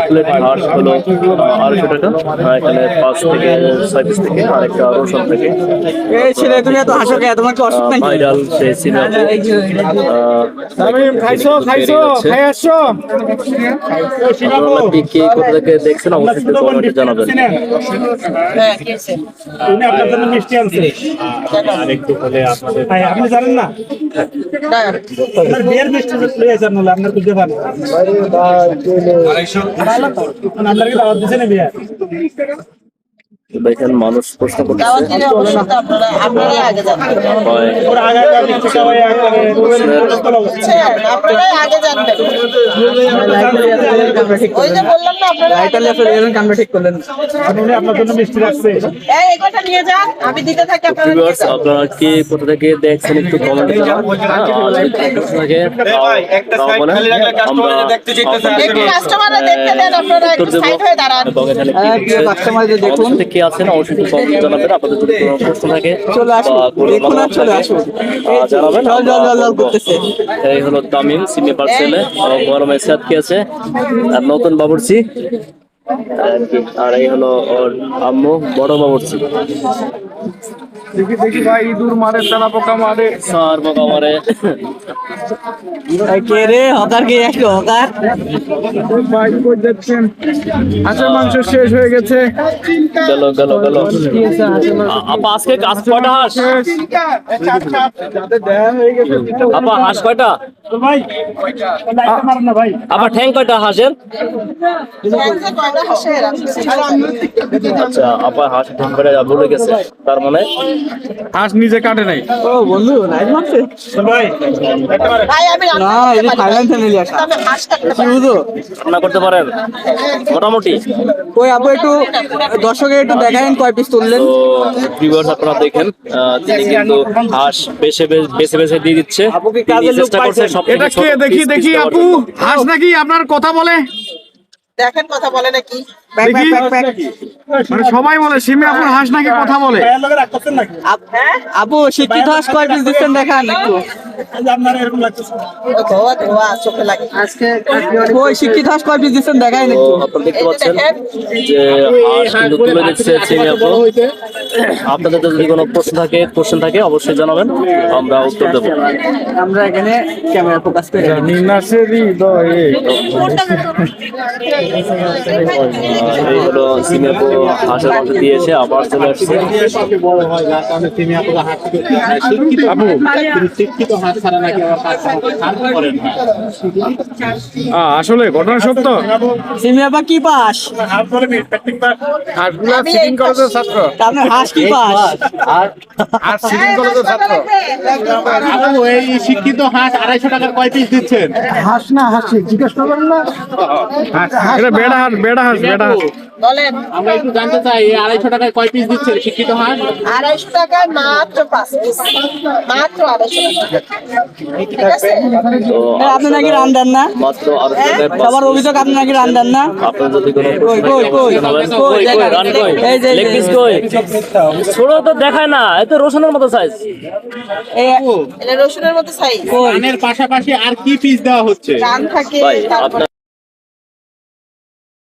হাঁস হলো আড়াইশো টাকা। এখানে পাঁচ থেকে ছয় পিস থেকে আর একটা রসুন থেকে। এই ছেলে তুমি এত হাসো কে তোমার কি অসুখ নাকি? ভাইরাল সেই সিনেমা খাইছো খাইছো খাই আসছো। আপনারা কি কোথা থেকে দেখছেন? অবশ্যই কমেন্টে জানাবেন। উনি আপনার জন্য মিষ্টি আনছে ভাই, আপনি জানেন না? আপনার বিয়ের মিষ্টি লয়ে দেখেন মানুষ প্রশ্ন আপনারা হয়। কি কোথা থেকে দেখছেন একটু কমেন্টে হ্যাঁ, হয়ে হ্যাঁ, দেখুন। আছেন অবশ্যই কমেন্ট জানাবেন আপনাদের যদি কোনো প্রশ্ন থাকে চলে আসুন, দেখুন আর চলে আসুন। জানাবেন জল, জল, জল, জল করতেছে। এই হলো তামিম সিমি পার্সেলে গরমে কি আছে আর নতুন বাবুর্চি আর আর এই হলো ওর আম্মু বড় বাবুর্চি দেখি দেখি ভাই ইঁদুর মারে তেলা পোকা মারে। সার পোকা মারে। কে রে হকার কে একটু হকার? ভাই কই যাচ্ছেন? আচ্ছা মাংস শেষ হয়ে গেছে। গেল গেল গেল। আপা আজকে কাজ কটা হাঁস? যাদের দেয়া হয়ে গেছে আপা হাঁস কয়টা? ঠ্যাং কয়টা হাঁসের। আচ্ছা আপা হাঁস ঠ্যাং করে ভুলে গেছে তার মানে? হাঁস নিজে কাটে নাই। ও বন্ধু নাইট মারছে। ভাই ভাই আমি রান্না না এই পারি। থাইল্যান্ড ফ্যামিলি আসা। তবে হাঁস কাটতে কি পারি। বুঝো? রান্না করতে পারেন? মোটামুটি। ওই আপু একটু দর্শকের একটু দেখালেন কয় পিস তুললেন? ভিউয়ার্স আপনারা দেখেন তিনি কিন্তু হাঁস বেছে বেছে- বেছে বেছে দিয়ে দিচ্ছে। আপু কি কাজের লোক পাইছেন? সব এটা কে? দেখি দেখি আপু। হাস নাকি? আপনার কথা বলে। দেখেন কথা বলে নাকি। মানে সবাই বলে সিমি আপুর হাঁস নাকি কথা বলে? আপ- আপু শিক্ষিত হাঁস কয় পিস দিচ্ছেন দেখান একটু। শিক্ষিত হাঁস কয় পিস দিচ্ছেন দেখাই একটু। দেখতে পাচ্ছেন যে কিন্তু তুলে দিচ্ছে চিনি আপু। আপনাদের যদি কোনো প্রশ্ন থাকে কোশ্চেন থাকে অবশ্যই জানাবেন। আমরা উত্তর দেবো। আমরা এখানে ক্যামেরা ফোকাস করে এই হলো চিনি হাঁসের মাংস দিয়েছে আবার চলে আসছে। আসলে ঘটনা সত্য? সিমি কি পাস? হাঁসগুলা সিটিং কলেজের ছাত্র। আপনার হাঁস কি পাস? আর সিটিং কলেজের ছাত্র। আপু এই শিক্ষিত হাঁস আড়াইশো টাকার কয় পিস দিচ্ছেন? হাঁস না হাসি জিজ্ঞেস করবেন না? বেড়া হাঁস বেড়া হাঁস বেড়া হাঁস। বলেন। আমরা একটু জানতে চাই আড়াইশো টাকায় কয় পিস শিক্ষিত হাঁস আড়াইশো টাকায় মাত্র পাঁচ পিস মাত্র আড়াইশো টাকা। আপনি নাকি না? সবার অভিযোগ আপনি নাকি না? ছোট তো দেখায় না এত রসুনের মতো সাইজ রসুনের মতো সাইজ? পাশাপাশি আর কি পিস দেওয়া হচ্ছে? থাকে